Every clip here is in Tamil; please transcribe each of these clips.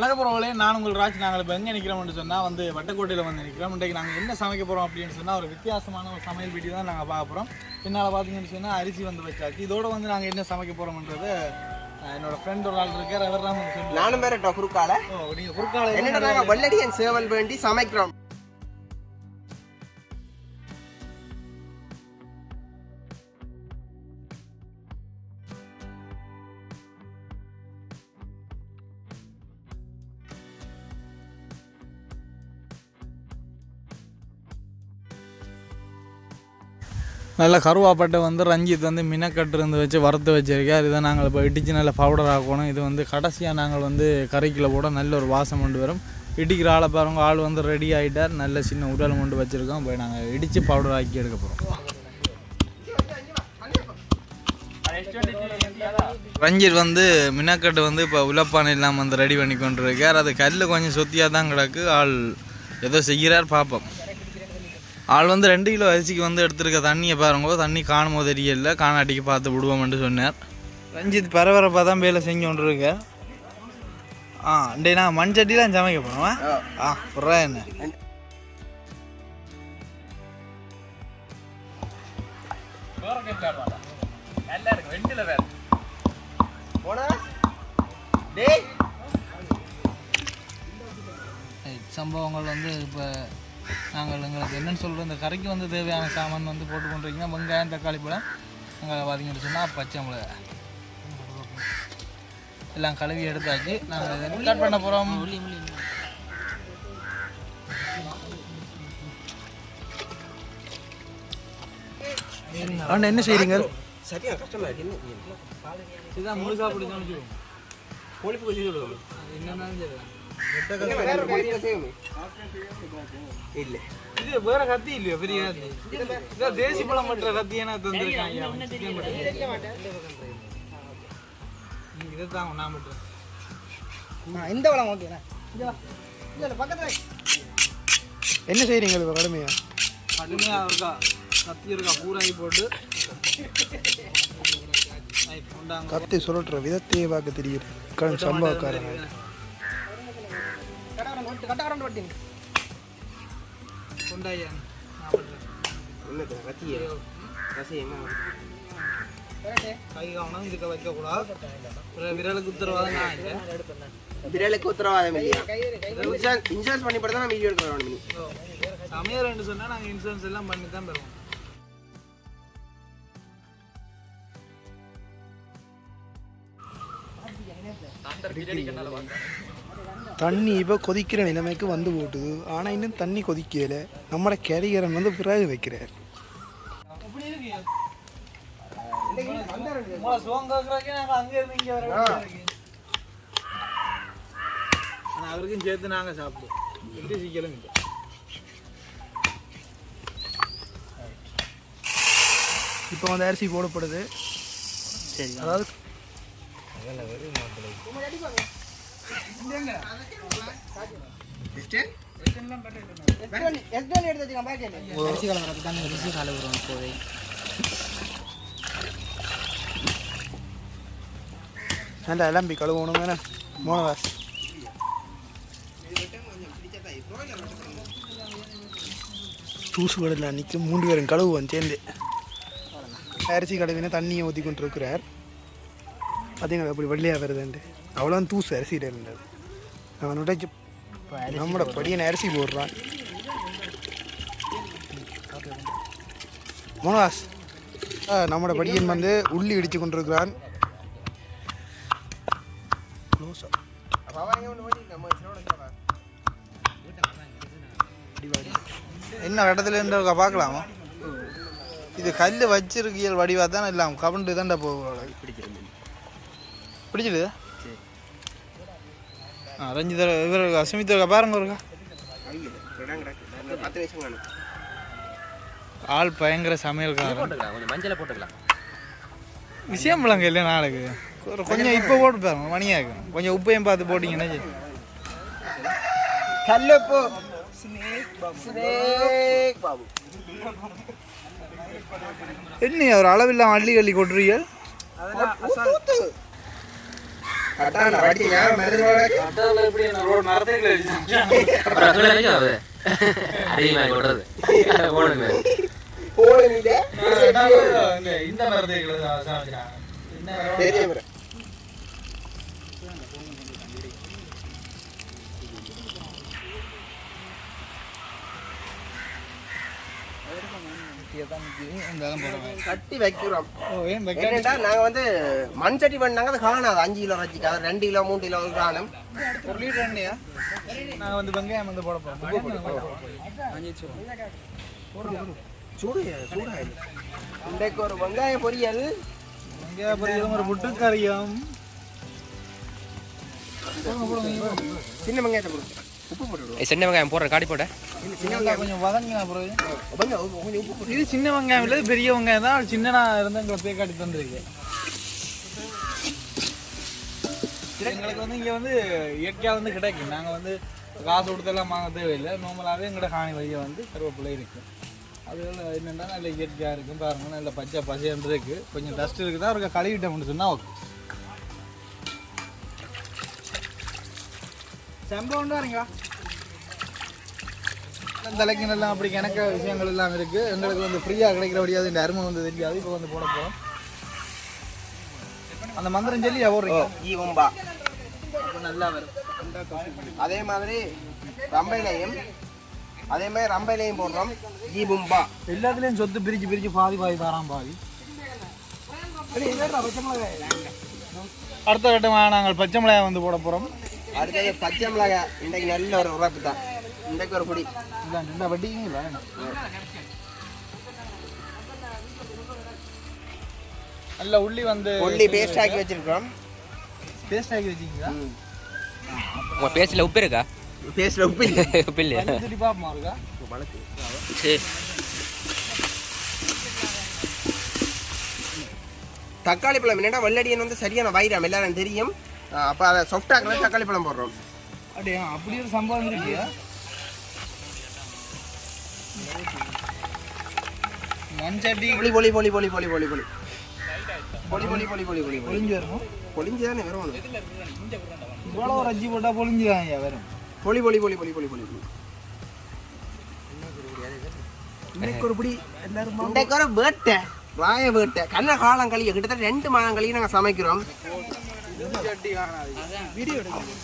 வணக்கப்புறவங்களே நான் உங்கள் ராஜ் நாங்கள் இப்போ எங்கே நிற்கிறோம்னு சொன்னால் வந்து வட்டக்கோட்டையில் வந்து நிற்கிறோம் இன்றைக்கு நாங்கள் என்ன சமைக்க போகிறோம் அப்படின்னு சொன்னால் ஒரு வித்தியாசமான ஒரு சமையல் வீடியோ தான் நாங்கள் பார்க்க போகிறோம் பின்னால் பார்த்தீங்கன்னு சொன்னால் அரிசி வந்து வச்சாச்சு. இதோட வந்து நாங்கள் என்ன சமைக்க போகிறோம்ன்றது என்னோட ஃப்ரெண்ட் ஒரு ஆள் இருக்கார். அவர் தான் நானும் பேரட்டோம் குறுக்கால. ஓ நீங்கள் குறுக்கால என்னடா நாங்க வெள்ளடியன் சேவல் வேண்டி சமைக்கிறோம். நல்ல கருவாப்பட்டை வந்து ரஞ்சித் வந்து மினக்கட்டு இருந்து வச்சு வறுத்து வச்சிருக்கார். இதை நாங்கள் இப்போ இடித்து நல்ல பவுடர் ஆக்கணும். இது வந்து கடைசியாக நாங்கள் வந்து கறிக்கில் போட நல்ல ஒரு வாசம் கொண்டு வரும். இடிக்கிற ஆளை பாருங்க ஆள் வந்து ரெடி ஆகிட்டார் நல்ல சின்ன உடல் கொண்டு வச்சுருக்கோம். போய் நாங்கள் இடித்து பவுடர் ஆக்கி எடுக்க போகிறோம் ரஞ்சித் வந்து மினக்கட்டு வந்து இப்போ உலப்பானை இல்லாமல் வந்து ரெடி பண்ணி கொண்டு இருக்கார் அது கல் கொஞ்சம் சுத்தியாக தான் கிடக்கு. ஆள் ஏதோ செய்கிறார் பார்ப்போம் ஆள் வந்து ரெண்டு கிலோ அரிசிக்கு வந்து எடுத்திருக்க தண்ணியை பாருங்க. தண்ணி காணும் போது தெரியல. காணாட்டிக்கு பார்த்து விடுவோம்னு சொன்னார். ரஞ்சித் பரபரப்பாக தான் வேலை செஞ்சு கொண்டு இருக்க ஆ டே நான் மண் சட்டிலாம் சமைக்க போனோம் ஆ புறா என்ன? சம்பவங்கள் வந்து இப்போ நாங்கள் எங்களுக்கு என்னன்னு சொல்கிறோம் இந்த கறிக்கு வந்து தேவையான சாமான் வந்து போட்டு கொண்டிருக்கீங்கன்னா வெங்காயம் தக்காளி பழம் அங்கே பார்த்தீங்கன்னு சொன்னால் பச்சை மிளகாய் எல்லாம் கழுவி எடுத்தாச்சு. நாங்கள் கட் பண்ண போகிறோம் அண்ணா என்ன செய்கிறீங்க சரியா கஷ்டமா இருக்கு. என்ன இதுதான் முழுசா பிடிச்சோம் வச்சுக்கோங்க கோழிப்பு சரி இல்ல இது வேற கத்தி இல்லையா பெரிய கத்தி இதான் தேசி பழம் மற்ற கத்தி என்ன தந்திருக்காங்க அவன் chicken மட்டன். நீ இதை தான் நான் மட்டும் இந்த வளம் ஓகேண்ணா பக்கத்தில் என்ன செய்கிறீங்க இப்போ கடுமையா கடுமையாக இருக்கா கத்தி இருக்கா பூராகி போட்டு கத்தி சுழற்றுற விதத்தையே பார்க்க தெரியுது கண் சம்பவக்காரன் கொண்டாயா நான் பண்றேன். ஒண்ணு கத்திய கசியமா கை கவனம் இதுக்கு வைக்கக்கூடாது. பிறகு விரலுக்கு உத்தரவாதம் நான் இல்லை. விரலுக்கு உத்தரவாதம் இல்லையா? இன்சூரன்ஸ் இன்சூரன்ஸ் பண்ணி போட்டு தான் நம்ம வீடியோ எடுக்கிறோம் நீ சமையல் சொன்னால் நாங்கள் இன்சூரன்ஸ் எல்லாம் பண்ணி தான் பெறுவோம் தண்ணி இப்போ கொதிக்கிற நிலைமைக்கு வந்து போட்டுது. ஆனால் இன்னும் தண்ணி கொதிக்கல. நம்மளோட கேரிகரன் வந்து பிறகு வைக்கிறார். அவருக்கும் சேர்த்து நாங்கள் சாப்பிடுவோம். எப்படி சீக்கிரம் இல்லை. இப்போ வந்து அரிசி போடப்படுது. சரி அதாவது நல்லா எலம்பி கழுவணும் தானே? மோனதாஸ் தூசு கடலில் நிற்கும் மூன்று பேரும் கழுவுவோம் சேர்ந்து. அரிசி கழுவினா தண்ணியை ஊற்றி கொண்டு இருக்கிறார் பார்த்தீங்களா அப்படி வெள்ளையாக வருதுன்ட்டு. அவ்வளோ தூசு அரிசியில் இருந்தது. அவன் உடைச்சு நம்மளோட படியன் அரிசி போடுறான். மோனதாஸ் ஆ, நம்மளோட படியன் வந்து உள்ளி இடித்து கொண்டிருக்கிறான். என்ன இடத்துல இருக்க பார்க்கலாமா? இது கல் வச்சிருக்கியல் வடிவாக தானே இல்லாமல் கவண்டு தான்டா போகும் பிடிச்சிடுது ஆ ரஞ்சிதர் இவர் அசுமித்தர் பாருங்க இருக்கா பத்து வயசு காணும் ஆள் பயங்கர சமையல்காரன் கொஞ்சம் மஞ்சளை போட்டுக்கலாம் விஷயம் விளங்க இல்லை நாளைக்கு கொஞ்சம் இப்போ போட்டு பாருங்க மணியாக்கு கொஞ்சம் உப்பையும் பார்த்து போட்டிங்கன்னா. கல்லப்பு என்ன ஒரு அளவில்லாம் அள்ளி அள்ளி கொட்டுறீங்க கட்டான வட்டி யார மெதுவாக கட்டான எப்படி நான் ரோட் நடத்தல அப்புறம் அங்க அது அதே மாதிரி ஓடுறது ஓடுங்க ஓடுங்க இந்த மரத்தை என்ன கட்டி வைக்கிறோம். என்னடா நாங்க வந்து மண் சட்டி பண்ணாங்க அது காணாது. அஞ்சு கிலோ வச்சுக்கு அது ரெண்டு கிலோ மூணு கிலோ காணும். ஒரு லிட்டர் எண்ணெயா? நாங்கள் வந்து வெங்காயம் வந்து போட போகிறோம் சூடு சூடா இன்றைக்கு ஒரு வெங்காய பொரியல். வெங்காய பொரியலும் ஒரு முட்டுக்கறியும் சின்ன வெங்காயத்தை உப்பு போட்டு சின்ன வெங்காயம் போடுற காடி போட. சின்ன வெங்காயம். கொஞ்சம் வதங்கினா கொஞ்சம் உப்பு- போட்டு. இது சின்ன வெங்காயம் இல்லை பெரிய வெங்காயம் தான். சின்னனா இருந்தால் எங்களை போய் காட்டி தந்துருக்கு எங்களுக்கு வந்து இங்கே வந்து இயற்கையாக வந்து கிடைக்கும் நாங்கள் வந்து காசு கொடுத்தெல்லாம் வாங்க தேவையில்லை. நார்மலாகவே எங்களோட காணி வழியை வந்து கருவேப்பிலை இருக்குது அது என்னென்னா நல்ல இயற்கையாக இருக்கும். பாருங்க நல்ல பச்சை பசைன்னு இருக்கு. கொஞ்சம் டஸ்ட் இருக்குதா? அவருக்கு கழுவிட்டோம்னு சொன்னால் ஓகே சம்பளம் தானுங்களா தலைக்கு நல்லா அப்படி கணக்க விஷயங்கள் எல்லாம் இருக்கு. எங்களுக்கு வந்து ஃப்ரீயாக கிடைக்கிறபடியாது இந்த அருமை வந்து தெரியாது இப்போ வந்து போட போகிறோம் அந்த மந்திரம் சொல்லி எவ்வளோ ஈ உம்பா. நல்லா வரும். அதே மாதிரி ரம்பையிலையும் அதே மாதிரி ரம்பையிலையும் போடுறோம். ஈ பும்பா எல்லாத்துலேயும் சொத்து பிரிச்சு பிரிச்சு பாதி பாதி தாராம் பாதி. அடுத்த கட்டமாக நாங்கள் பச்சை மிளகாய் வந்து போட போகிறோம் அடுத்தது பச்சை மிளகாய் இன்றைக்கு நல்ல ஒரு உறப்பு தான். இன்றைக்கு ஒரு குடி இல்லை இந்த வட்டிங்களா நல்ல உள்ளி வந்து உள்ளி பேஸ்ட் ஆக்கி வச்சிருக்கோம் பேஸ்ட் ஆக்கி வச்சிங்களா உங்கள் பேச்சில் உப்பு இருக்கா? பேஸ்ட்ல உப்பு இல்லை. உப்பு இல்லையா? பார்ப்போமா இருக்கா? சரி. தக்காளி பழம் என்னடா வெள்ளடியன் வந்து சரியான வைரம். எல்லாரும் தெரியும். அப்ப அதை சொஃப்டாக்கிற தக்காளி பழம் போடுறோம் அப்படியா அப்படி ஒரு சம்பவம் இருக்கியா மண்சட்டி பொலி பொலி பொலி பொலி பொலி பொலி பொலி பொலி பொலி பொலி பொலி பொலி பொலி பொழிஞ்சு வரணும் பொலிஞ்சு தானே வரும் இவ்வளோ ஒரு அஜி போட்டால் பொழிஞ்சுதாங்க வரும் பொலி பொலி பொலி பொலி பொலி பொலி இன்னைக்கு ஒரு பிடி எல்லாரும் இன்னைக்கு ஒரு வேட்டை வாய வேட்டை கண்ண காலம் கழிய கிட்டத்தட்ட ரெண்டு மாதம் கழிய நாங்கள் சமைக்கிறோம் சட்டி காணாது வீடியோ எடுக்கணும்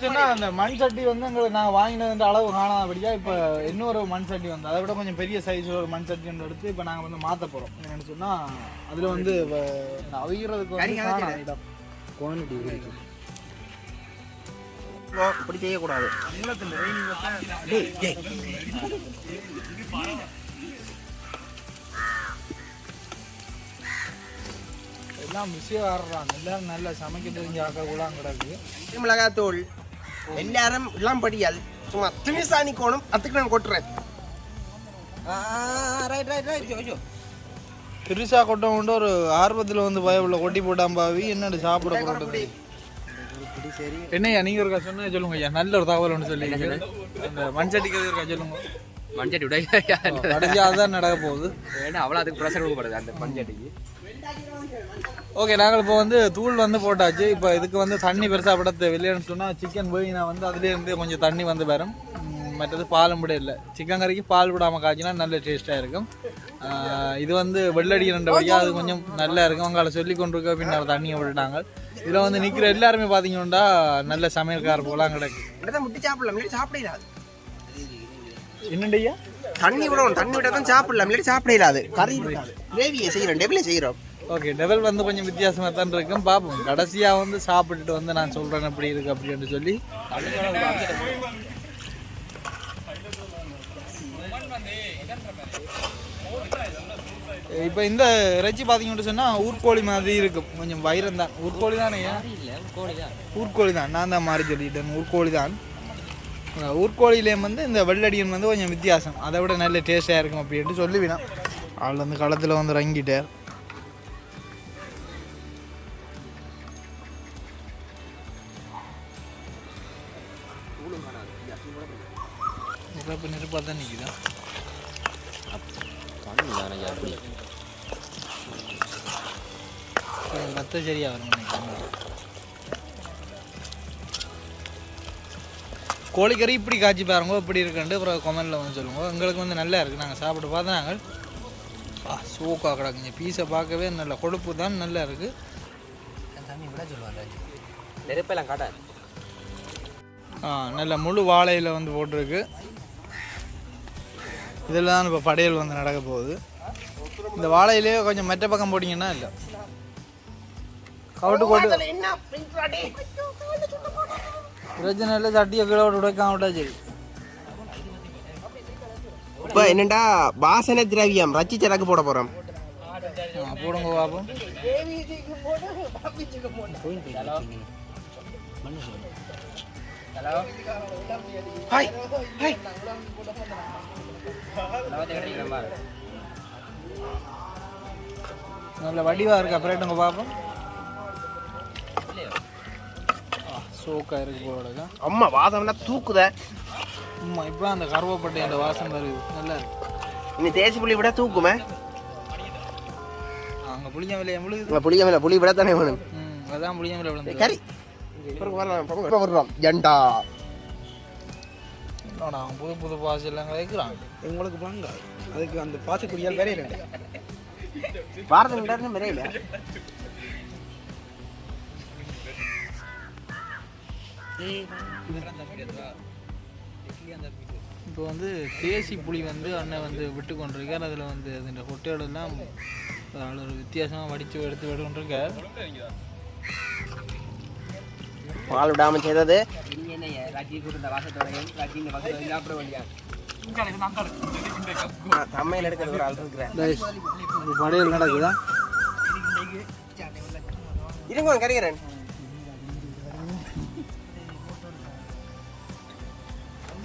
சொன்னா அந்த மண் சட்டி வந்து எங்களுக்கு நான் வாங்கினது அளவு காணாதபடியா இப்போ இன்னொரு மண் சட்டி வந்து அதை விட கொஞ்சம் பெரிய சைஸ் ஒரு மண் சட்டி ஒன்று எடுத்து இப்போ நாங்கள் வந்து மாற்ற போகிறோம் என்னன்னு சொன்னா அதில் வந்து அவிகிறதுக்கு வந்து குவான்டிட்டி ஓ, இப்படி செய்யக்கூடாது. எல்லாம் மிஸ்ஸே ஆடுறாங்க எல்லாரும் நல்லா சமைக்க தெரிஞ்ச ஆக்கள் கூட கிடக்கு. மிளகாத்தூள் எல்லாரும் இளம்படியால் சும்மா திணிசாணி கோணம் அதுக்கு நான் கொட்டுறேன். ரைட் ரைட் ரைட் ஐயோ பெருசா கொட்ட கொண்டு ஒரு ஆர்வத்தில் வந்து பயப்புள்ள கொட்டி போட்டாம்பாவி என்னடு சாப்பிட போறது? என்னய்யா நீங்க இருக்கா சொன்னா சொல்லுங்க ஐயா. நல்ல ஒரு தகவல் ஒன்று சொல்லி அந்த மண் சட்டிக்கிறது இருக்கா சொல்லுங்க. மண்சட்டி விட கடைசியா அதுதான் நடக்க போகுது. ஏன்னா அவ்வளோ அதுக்கு ப்ரெஷர் கொடுக்கப்படுது அந்த மண்சட்டிக்கு. ஓகே நாங்கள் இப்போ வந்து தூள் வந்து போட்டாச்சு. இப்போ இதுக்கு வந்து தண்ணி பெருசாக விட தேவையில்லைன்னு சொன்னால் சிக்கன் போயினா வந்து அதுலேருந்து கொஞ்சம் தண்ணி வந்து வரும். மற்றது பாலும் விட இல்லை. சிக்கன் கறிக்கு பால் விடாமல் காய்ச்சினா நல்ல டேஸ்ட்டாக இருக்கும். இது வந்து வெள்ளடி ரெண்டு வழியாக அது கொஞ்சம் நல்லா இருக்கும். அவங்கள சொல்லி கொண்டு இருக்க பின்னர் தண்ணியை விட்டுட்டாங்க. இதில் வந்து நிற்கிற எல்லாருமே பார்த்தீங்கன்னா நல்ல சமையல்கார போலாம் கிடக்கு. இதை முட்டி சாப்பிடலாம் இல்லாட்டி சாப்பிடலாது என்னண்டையா தண்ணி விடணும் தண்ணி விட்டா தான் சாப்பிடலாம் இல்லாட்டி சாப்பிடலாது கறி கிரேவியை செய்கிறோம் டெபிளே செய்கிறோம். ஓகே டெவல் வந்து கொஞ்சம் வித்தியாசமாக தான் இருக்கும். பார்ப்போம் கடைசியாக வந்து சாப்பிட்டுட்டு வந்து நான் சொல்கிறேன் எப்படி இருக்கு அப்படின்னு சொல்லி. இப்போ இந்த இறைச்சி பார்த்தீங்கன்னு சொன்னால் ஊர்கோழி மாதிரி இருக்கும் கொஞ்சம் வைரம் தான். ஊர்கோழி தானே ஊர்கோழி தான். நான் தான் மாறி சொல்லிட்டேன். ஊர்கோழி தான். ஊர்கோழிலேயும் வந்து இந்த வெள்ளடியன் வந்து கொஞ்சம் வித்தியாசம். அதை விட நல்ல டேஸ்டாக இருக்கும் அப்படின்ட்டு சொல்லிவிடும் ஆள் வந்து களத்தில் வந்து இறங்கிட்டார். நெருப்பாக தான் நிற்குதா பத்து சரியாக வரும் கோழிக்கறி இப்படி காய்ச்சி பாருங்க இப்படி இருக்குன்ட்டு அப்புறம் கொமெண்டில் வந்து சொல்லுங்க. எங்களுக்கு வந்து நல்லா இருக்குது நாங்கள் சாப்பிட்டு பார்த்தா நாங்கள் ஆ சூக்காக கிடக்குங்க. பீஸை பார்க்கவே நல்ல கொழுப்பு தான் நல்லா இருக்குது தம்பி விட சொல்லுவாங்க நெருப்பெல்லாம் காட்டாது. ஆ நல்ல முழு வாழையில் வந்து போட்டிருக்கு. இதில் தான் இப்போ படையல் வந்து நடக்க போகுது. இந்த வாழையிலேயே கொஞ்சம் மெட்ட பக்கம் போட்டிங்கன்னா இல்லை. என்ன பின்றாடி பிரச்சனை இல்லை தட்டியை கீழே விட்டு உடைக்காம விட்டா சரி இப்போ என்னடா வாசனை திரவியம். ரச்சி சரக்கு போட போறோம். ஆ, போடுங்க பாப்போம் ஹாய் ஹாய் நல்ல வடிவாக இருக்கு. அப்புறம் பார்ப்போம் சோக்கா இருக்கு போலக்கா. அம்மா வாசம்லாம் தூக்குத. ஆமா இப்போ அந்த கருவப்பட்டை அந்த வாசம் வருது நல்லா இருக்கு. இனி தேசி புளி விட தூக்குமே. அங்கே புளியம் விலையை முழுகுது புளிய மேல புளி விட தானே வேணும். ம் அதான் புளியம் விலை விழுந்து கறி. வரலாம் ஜண்டா. என்னடா புது புது பாசம் எல்லாம் வைக்கிறான் உங்களுக்கு வாங்க. அதுக்கு அந்த பாசக்குடியால் வேற இல்லை. பாரத நின்று மிரையில இப்போ வந்து தேசி புளி வந்து அண்ணன் வந்து விட்டு கொண்டிருக்கார். அதில் வந்து அந்த கொட்டையோடெல்லாம் அதில் ஒரு வித்தியாசமாக வடித்து எடுத்து விட்டு கொண்டிருக்கார் பால் விடாம செய்தது. தம்மையில் எடுக்கிறது ஒரு ஆள் இருக்கிறேன் படையல் நடக்குதா? இருங்க கறிக்கிறேன்.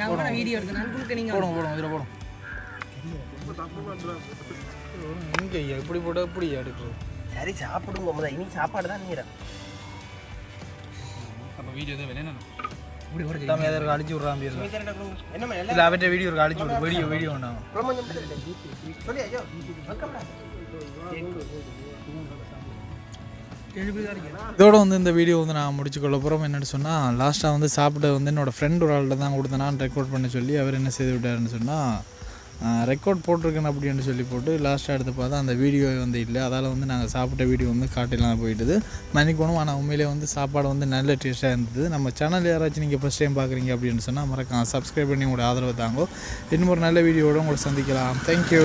வா போடுங்க வீடியோ எடுத்து போடுங்க போடுங்க இதில் போடுங்க. இங்கே எப்படி போட எப்படி எடுக்கிறது கறி சாப்பிடுங்க முதல்ல. இனி சாப்பாடு தான் நீரம் எல்லாமே எதற்கு அடிச்சு விட்றான் பேர் என்ன இல்லை அவற்றை வீடியோ இருக்கு அடிச்சு விடு. வீடியோ வீடியோ வேண்டாம் சொல்லி ஐயோ வெல்கம்டா இதோட வந்து இந்த வீடியோ வந்து நான் முடிச்சுக்கொள்ள போகிறோம் என்னென்னு சொன்னால் லாஸ்ட்டாக வந்து சாப்பிட வந்து என்னோடய ஃப்ரெண்ட் ஒரு ஆள்கிட்ட தான் கொடுத்தேன். நான் ரெக்கார்ட் பண்ண சொல்லி அவர் என்ன செய்து விட்டாருன்னு சொன்னால் ரெக்கார்ட் போட்டிருக்கேன் அப்படின்னு சொல்லி போட்டு லாஸ்ட்டாக எடுத்து பார்த்தா அந்த வீடியோ வந்து இல்லை. அதால் வந்து நாங்கள் சாப்பிட்ட வீடியோ வந்து காட்டிலாம் போயிட்டுது. மன்னிக்கணும் ஆனால் உண்மையிலே வந்து சாப்பாடு வந்து நல்ல டேஸ்ட்டாக இருந்தது. நம்ம சேனல் யாராச்சும் நீங்கள் ஃபஸ்ட் டைம் பார்க்குறீங்க அப்படின்னு சொன்னால் மறக்காம சப்ஸ்கிரைப் பண்ணி உங்களோட ஆதரவு தாங்கோ. இன்னும் ஒரு நல்ல வீடியோட உங்களை சந்திக்கலாம். தேங்க்யூ